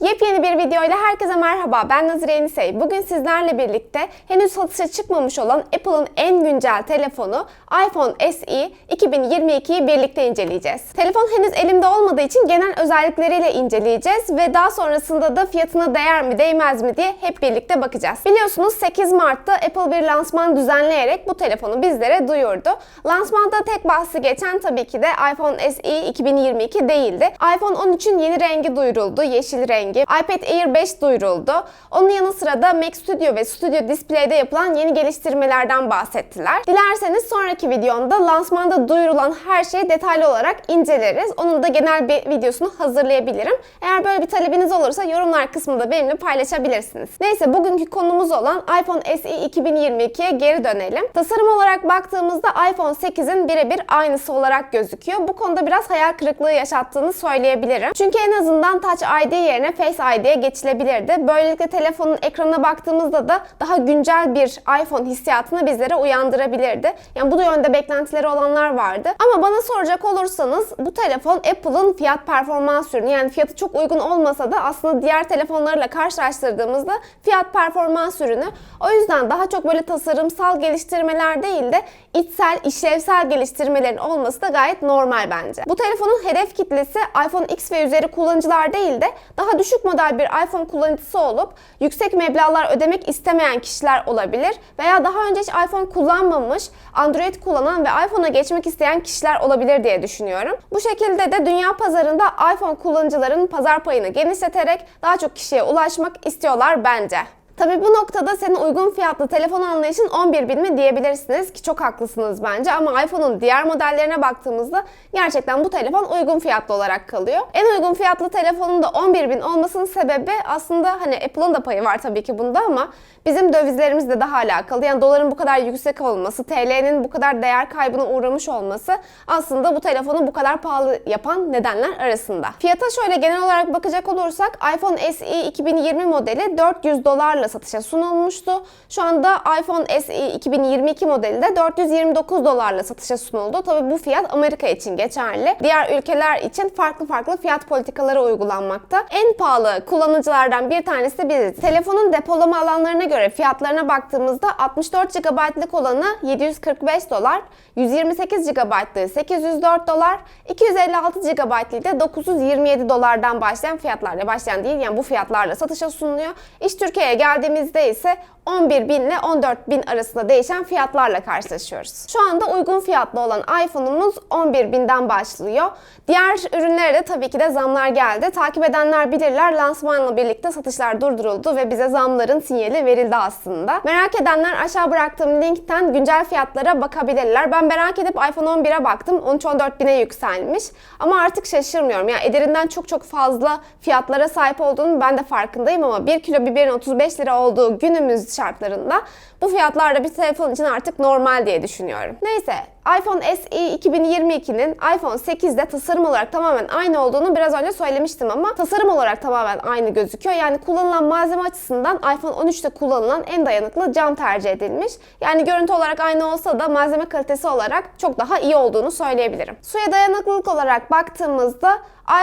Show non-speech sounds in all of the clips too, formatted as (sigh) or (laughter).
Yepyeni bir video ile herkese merhaba. Ben Nazire Yenisey. Bugün sizlerle birlikte henüz satışa çıkmamış olan Apple'ın en güncel telefonu iPhone SE 2022'yi birlikte inceleyeceğiz. Telefon henüz elimde olmadığı için genel özellikleriyle inceleyeceğiz ve daha sonrasında da fiyatına değer mi değmez mi diye hep birlikte bakacağız. Biliyorsunuz 8 Mart'ta Apple bir lansman düzenleyerek bu telefonu bizlere duyurdu. Lansmanda tek bahsi geçen tabii ki de iPhone SE 2022 değildi. iPhone 13'ün yeni rengi duyuruldu, yeşil rengi. iPad Air 5 duyuruldu. Onun yanı sıra da Mac Studio ve Studio Display'de yapılan yeni geliştirmelerden bahsettiler. Dilerseniz sonraki videomda lansmanda duyurulan her şeyi detaylı olarak inceleriz. Onun da genel bir videosunu hazırlayabilirim. Eğer böyle bir talebiniz olursa yorumlar kısmında benimle paylaşabilirsiniz. Neyse bugünkü konumuz olan iPhone SE 2022'ye geri dönelim. Tasarım olarak baktığımızda iPhone 8'in birebir aynısı olarak gözüküyor. Bu konuda biraz hayal kırıklığı yaşattığını söyleyebilirim. Çünkü en azından Touch ID yerine Face ID'ye geçilebilirdi. Böylelikle telefonun ekranına baktığımızda da daha güncel bir iPhone hissiyatını bizlere uyandırabilirdi. Yani bu yönde beklentileri olanlar vardı. Ama bana soracak olursanız bu telefon Apple'ın fiyat performans ürünü. Yani fiyatı çok uygun olmasa da aslında diğer telefonlarla karşılaştırdığımızda fiyat performans ürünü. O yüzden daha çok böyle tasarımsal geliştirmeler değil de içsel, işlevsel geliştirmelerin olması da gayet normal bence. Bu telefonun hedef kitlesi iPhone X ve üzeri kullanıcılar değil de daha düşük model bir iPhone kullanıcısı olup yüksek meblağlar ödemek istemeyen kişiler olabilir veya daha önce hiç iPhone kullanmamış, Android kullanan ve iPhone'a geçmek isteyen kişiler olabilir diye düşünüyorum. Bu şekilde de dünya pazarında iPhone kullanıcıların pazar payını genişleterek daha çok kişiye ulaşmak istiyorlar bence. Tabi bu noktada senin uygun fiyatlı telefon anlayışın 11 bin mi diyebilirsiniz ki çok haklısınız bence ama iPhone'un diğer modellerine baktığımızda gerçekten bu telefon uygun fiyatlı olarak kalıyor. En uygun fiyatlı telefonun da 11 bin olmasının sebebi aslında hani Apple'ın da payı var tabii ki bunda ama bizim dövizlerimizle daha alakalı. Yani doların bu kadar yüksek olması, TL'nin bu kadar değer kaybına uğramış olması aslında bu telefonu bu kadar pahalı yapan nedenler arasında. Fiyata şöyle genel olarak bakacak olursak iPhone SE 2020 modeli 400 dolarla satışa sunulmuştu. Şu anda iPhone SE 2022 modeli de 429 dolarla satışa sunuldu. Tabi bu fiyat Amerika için geçerli. Diğer ülkeler için farklı farklı fiyat politikaları uygulanmakta. En pahalı kullanıcılardan bir tanesi biziz. Telefonun depolama alanlarına göre fiyatlarına baktığımızda 64 GB'lık olanı 745 dolar, 128 GB'lığı 804 dolar, 256 GB'lığı da 927 dolardan başlayan fiyatlarla başlayan değil yani bu fiyatlarla satışa sunuluyor. İş Türkiye'ye geldiğimizde ise 11 bin ile 14 bin arasında değişen fiyatlarla karşılaşıyoruz. Şu anda uygun fiyatlı olan iPhone'umuz 11 binden başlıyor. Diğer ürünlere de tabii ki de zamlar geldi. Takip edenler bilirler lansmanla birlikte satışlar durduruldu ve bize zamların sinyali verildi aslında. Merak edenler aşağı bıraktığım linkten güncel fiyatlara bakabilirler. Ben merak edip iPhone 11'e baktım. 13-14 bine yükselmiş. Ama artık şaşırmıyorum. Yani ederinden çok çok fazla fiyatlara sahip olduğunu ben de farkındayım ama 1 kilo biberin 35 lira olduğu günümüz şartlarında bu fiyatlarda bir telefon için artık normal diye düşünüyorum. Neyse iPhone SE 2022'nin iPhone 8'de tasarım olarak tamamen aynı olduğunu biraz önce söylemiştim ama tasarım olarak tamamen aynı gözüküyor. Yani kullanılan malzeme açısından iPhone 13'te kullanılan en dayanıklı cam tercih edilmiş. Yani görüntü olarak aynı olsa da malzeme kalitesi olarak çok daha iyi olduğunu söyleyebilirim. Suya dayanıklılık olarak baktığımızda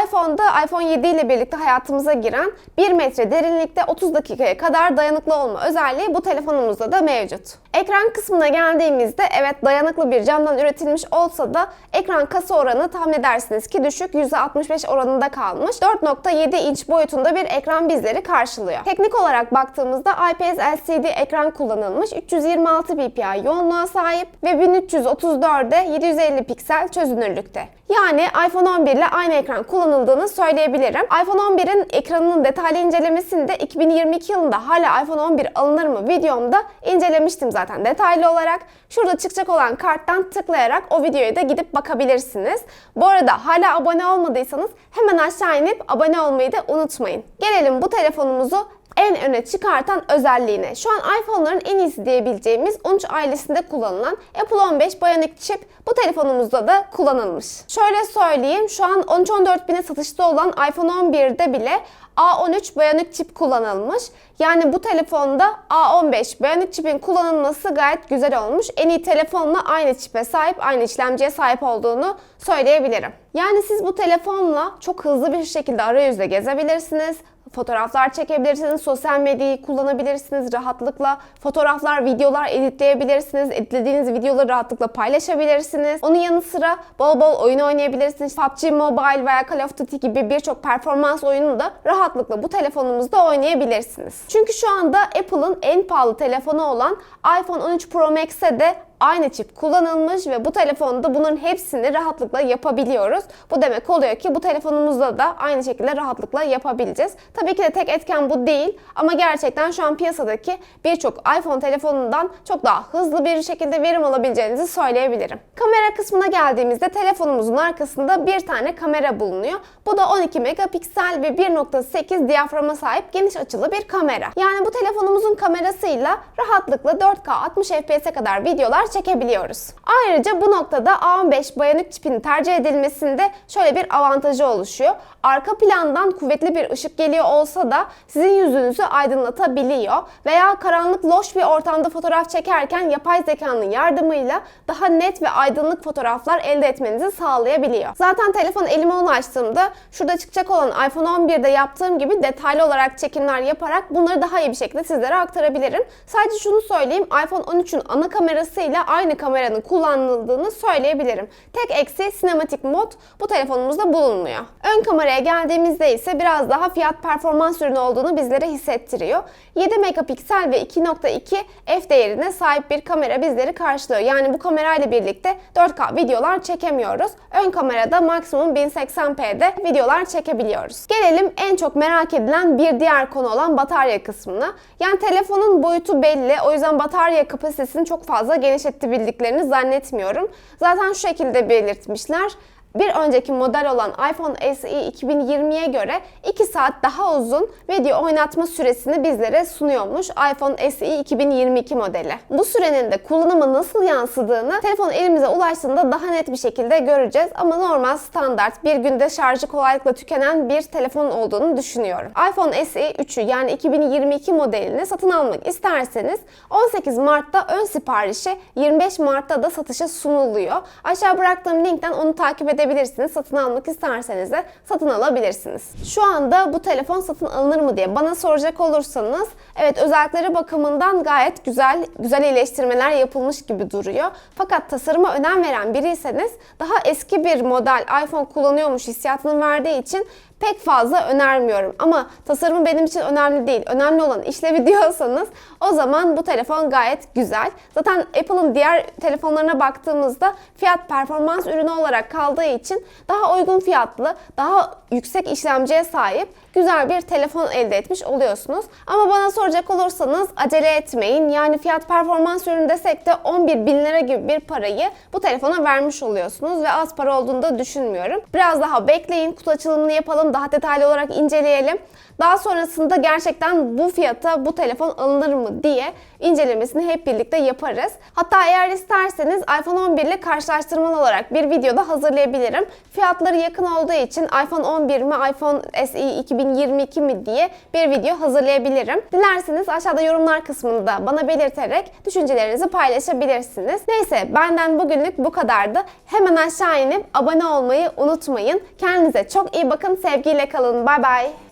iPhone'da iPhone 7 ile birlikte hayatımıza giren 1 metre derinlikte 30 dakikaya kadar dayanıklı olma özelliği bu telefonumuzda da mevcut. Ekran kısmına geldiğimizde evet dayanıklı bir camdan üretilmiş olsa da ekran kasa oranı tahmin edersiniz ki düşük %65 oranında kalmış. 4.7 inç boyutunda bir ekran bizleri karşılıyor. Teknik olarak baktığımızda IPS LCD ekran kullanılmış, 326 ppi yoğunluğa sahip ve 1334'e 750 piksel çözünürlükte. Yani iPhone 11 ile aynı ekran kullanıldığını söyleyebilirim. iPhone 11'in ekranının detaylı incelemesini de 2022 yılında hala iPhone 11 alınır mı videomda incelemiştim zaten detaylı olarak. Şurada çıkacak olan karttan tıklayarak o videoya da gidip bakabilirsiniz. Bu arada hala abone olmadıysanız hemen aşağı inip abone olmayı da unutmayın. Gelelim bu telefonumuzu en öne çıkartan özelliğine. Şu an iPhone'ların en iyisi diyebileceğimiz 13 ailesinde kullanılan Apple 15 Bionic Chip bu telefonumuzda da kullanılmış. Şöyle söyleyeyim şu an 13-14 bine satışta olan iPhone 11'de bile A13 Bionic çip kullanılmış. Yani bu telefonda A15 Bionic çipin kullanılması gayet güzel olmuş. En iyi telefonla aynı çipe sahip, aynı işlemciye sahip olduğunu söyleyebilirim. Yani siz bu telefonla çok hızlı bir şekilde arayüzde gezebilirsiniz fotoğraflar çekebilirsiniz, sosyal medyayı kullanabilirsiniz rahatlıkla. Fotoğraflar, videolar editleyebilirsiniz. Editlediğiniz videoları rahatlıkla paylaşabilirsiniz. Onun yanı sıra bol bol oyun oynayabilirsiniz. PUBG Mobile veya Call of Duty gibi birçok performans oyununu da rahatlıkla bu telefonumuzda oynayabilirsiniz. Çünkü şu anda Apple'ın en pahalı telefonu olan iPhone 13 Pro Max'e de aynı çip kullanılmış ve bu telefonda bunların hepsini rahatlıkla yapabiliyoruz. Bu demek oluyor ki bu telefonumuzda da aynı şekilde rahatlıkla yapabileceğiz. Tabii ki de tek etken bu değil ama gerçekten şu an piyasadaki birçok iPhone telefonundan çok daha hızlı bir şekilde verim alabileceğinizi söyleyebilirim. Kamera kısmına geldiğimizde telefonumuzun arkasında bir tane kamera bulunuyor. Bu da 12 megapiksel ve 1.8 diyaframa sahip geniş açılı bir kamera. Yani bu telefonumuzun kamerasıyla rahatlıkla 4K 60 FPS'e kadar videolar çekebiliyoruz. Ayrıca bu noktada A15 Bionic çipin tercih edilmesinde şöyle bir avantajı oluşuyor. Arka plandan kuvvetli bir ışık geliyor olsa da sizin yüzünüzü aydınlatabiliyor veya karanlık loş bir ortamda fotoğraf çekerken yapay zekanın yardımıyla daha net ve aydınlık fotoğraflar elde etmenizi sağlayabiliyor. Zaten telefon elime ulaştığımda şurada çıkacak olan iPhone 11'de yaptığım gibi detaylı olarak çekimler yaparak bunları daha iyi bir şekilde sizlere aktarabilirim. Sadece şunu söyleyeyim iPhone 13'ün ana kamerasıyla aynı kameranın kullanıldığını söyleyebilirim. Tek eksi sinematik mod bu telefonumuzda bulunmuyor. Ön kameraya geldiğimizde ise biraz daha fiyat performans ürünü olduğunu bizlere hissettiriyor. 7 megapiksel ve 2.2 f değerine sahip bir kamera bizleri karşılıyor. Yani bu kamerayla birlikte 4K videolar çekemiyoruz. Ön kamerada maksimum 1080p'de videolar çekebiliyoruz. Gelelim en çok merak edilen bir diğer konu olan batarya kısmına. Yani telefonun boyutu belli. O yüzden batarya kapasitesini çok fazla genişletebildiklerini zannetmiyorum. Zaten şu şekilde belirtmişler. Bir önceki model olan iPhone SE 2020'ye göre 2 saat daha uzun video oynatma süresini bizlere sunuyormuş iPhone SE 2022 modeli. Bu sürenin de kullanıma nasıl yansıdığını telefon elimize ulaştığında daha net bir şekilde göreceğiz ama normal standart bir günde şarjı kolaylıkla tükenen bir telefon olduğunu düşünüyorum. iPhone SE 3'ü yani 2022 modelini satın almak isterseniz 18 Mart'ta ön siparişi 25 Mart'ta da satışa sunuluyor. Aşağı bıraktığım linkten onu takip edebilirsiniz edebilirsiniz. Satın almak isterseniz de satın alabilirsiniz. Şu anda bu telefon satın alınır mı diye bana soracak olursanız evet özellikleri bakımından gayet güzel, güzel iyileştirmeler yapılmış gibi duruyor. Fakat tasarıma önem veren biriyseniz daha eski bir model iPhone kullanıyormuş hissiyatını verdiği için pek fazla önermiyorum. Ama tasarımı benim için önemli değil. Önemli olan işlevi (laughs) diyorsanız o zaman bu telefon gayet güzel. Zaten Apple'ın diğer telefonlarına baktığımızda fiyat performans ürünü olarak kaldığı için daha uygun fiyatlı, daha yüksek işlemciye sahip güzel bir telefon elde etmiş oluyorsunuz. Ama bana soracak olursanız acele etmeyin. Yani fiyat performans ürünü desek de 11 bin lira gibi bir parayı bu telefona vermiş oluyorsunuz ve az para olduğunu da düşünmüyorum. Biraz daha bekleyin, kutu açılımını yapalım, daha detaylı olarak inceleyelim. Daha sonrasında gerçekten bu fiyata bu telefon alınır mı diye incelemesini hep birlikte yaparız. Hatta eğer isterseniz iPhone 11 ile karşılaştırmalı olarak bir videoda hazırlayabilirim. Fiyatları yakın olduğu için iPhone 11 mi, iPhone SE 2022 mi diye bir video hazırlayabilirim. Dilerseniz aşağıda yorumlar kısmında bana belirterek düşüncelerinizi paylaşabilirsiniz. Neyse benden bugünlük bu kadardı. Hemen aşağı inip abone olmayı unutmayın. Kendinize çok iyi bakın. Sevgiyle kalın. Bay bay.